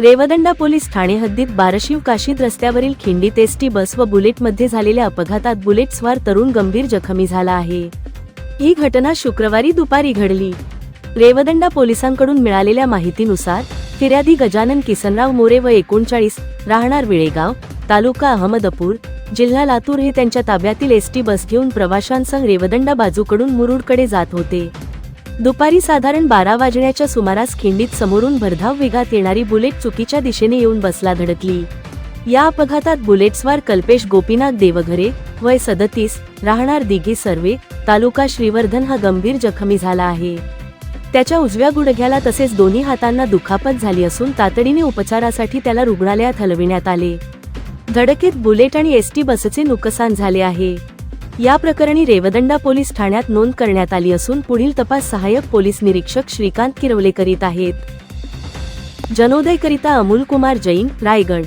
Revdanda police Thane हद्दीत बारशिव काशीद रस्त्यावरील खिंडीत ST bus व बुलेटमध्ये झालेल्या अपघातात बुलेट स्वार तरुण गंभीर जखमी झाला आहे. ही घटना शुक्रवारी दुपारी घडली. रेवदंडा पोलिसांकडून मिळालेल्या माहितीनुसार फिर्यादी गजानन किसनराव मोरे व एकोणचाळीस राहणार विळेगाव तालुका अहमदपूर जिल्हा लातूर हे त्यांच्या ताब्यातील एसटी बस घेऊन प्रवाशांसह रेवदंडा बाजूकडून मुरुडकडे जात होते. दुपारी साधारण बारा वाजण्याच्या सुमारास खिंडीत समोरून भरधाव वेगात येणारी बुलेट चुकीच्या दिशेने येऊन बसला धडकली. या अपघातात बुलेटस्वार कल्पेश गोपीनाथ देवघरे वय सदतीस राहणार दिघी सर्वे तालुका श्रीवर्धन हा गंभीर जखमी झाला आहे. त्याच्या उजव्या गुडघ्याला तसेच दोन्ही हातांना दुखापत झाली असून तातडीने उपचारासाठी त्याला रुग्णालयात हलविण्यात आले. धडकेत बुलेट आणि एसटी बसचे नुकसान झाले आहे. या प्रकरणी रेवदंडा पोलीस ठाण्यात नोंद करण्यात आली असून पुढील तपास सहाय्यक पोलीस निरीक्षक श्रीकांत किरवले करीत आहेत. जनोदयकरिता अमोल कुमार जैन रायगड.